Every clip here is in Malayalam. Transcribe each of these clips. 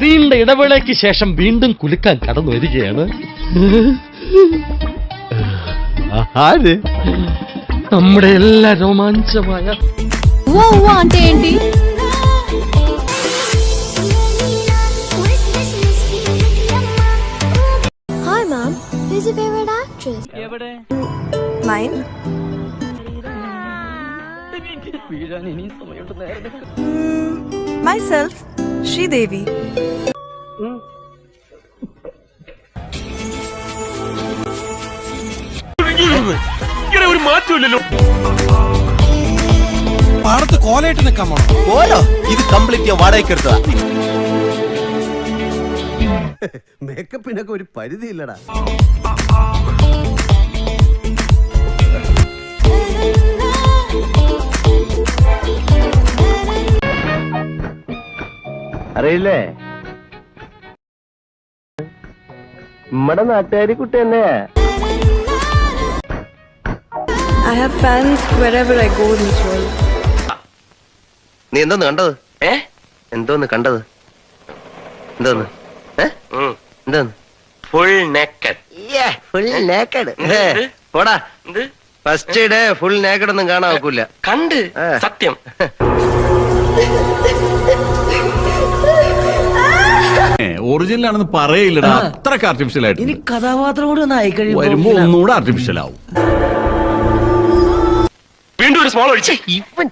നീണ്ട ഇടവേളയ്ക്ക് ശേഷം വീണ്ടും കുലുക്കാൻ കടന്നു വരികയാണ് ആര് നമ്മുടെ എല്ലാ രോമാഞ്ചമായ ఉవ్వ ఉవ్వ అంటే ఏంటి Hi, Mom. Who's your favorite actress? Mine? ഇങ്ങനെ ഒരു മാറ്റമില്ലല്ലോ. പാടത്ത് കോലയിട്ട് നിൽക്കാൻ പോണം. ഓരോ ഇത് കംപ്ലീറ്റ് ഞാൻ വാടകയ്ക്ക് എടുത്തതാ. മേക്കപ്പിനൊക്കെ ഒരു പരിധി അറിയില്ലേ നമ്മുടെ നാട്ടുകാരി കുട്ടി തന്നെ. I have fans wherever I go in this world. നീ എന്തോന്ന് കണ്ടത്? ഏ? എന്തോന്ന് കണ്ടത്? എന്തോന്ന്? ഏ? എന്തോന്ന്? ഫുൾ നേക്കഡ് ഫുൾ നേക്കഡ് പോടാ. ഫസ്റ്റ് ഡേ ഫുൾ നേക്കഡ് ഒന്നും കാണാൻ ഒക്കില്ല. കണ്ട്. സത്യം. ഒറിജിനൽ ആണെന്ന് പറയില്ലടാ അത്രയ്ക്ക് ആർട്ടിഫിഷ്യൽ ആയിട്ട് ഇനി കഥാപാത്രം കൂടി ഒന്ന് ആയി വരുമ്പോ ഒന്നുകൂടെ ആർട്ടിഫിഷ്യൽ ആവും. വീണ്ടും ഒരു സ്മോൾ ഒഴിച്ച്. ഇവൻ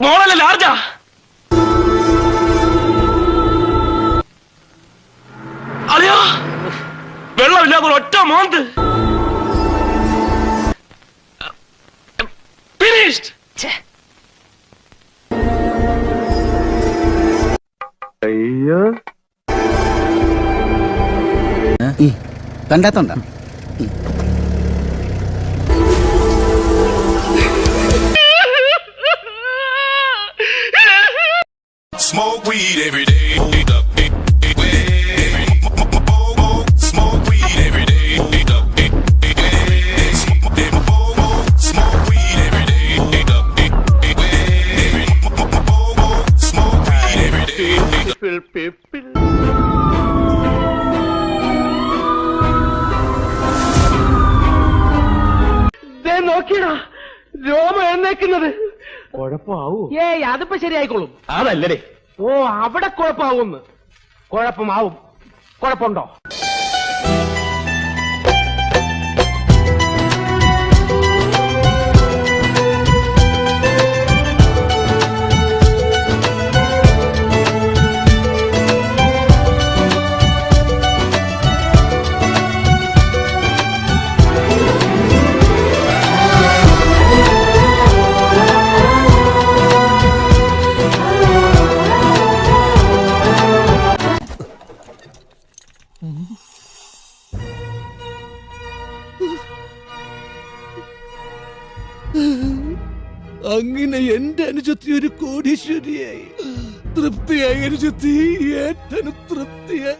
സ്മോളല്ല ലാർജാ? അറിയാ വെള്ളമില്ലാതെ ഒറ്റ മോന്ത്. Finished കണ്ടാത്തോണ്ട Smoke weed every day. നോക്കിയടാ രോമം എഴുന്നേക്കുന്നത്. കുഴപ്പമാവൂ? ഏയ് അതിപ്പോ ശരിയായിക്കോളും. അതല്ലേ ഓ അവിടെ കുഴപ്പമാവുമെന്ന് കുഴപ്പമാവും. കുഴപ്പമുണ്ടോ? അങ്ങനെ എന്റെ അനുജത്തി ഒരു കോടീശ്വരിയായി തൃപ്തിയായി അനുജത്തി ഏറ്റനും തൃപ്തിയായി.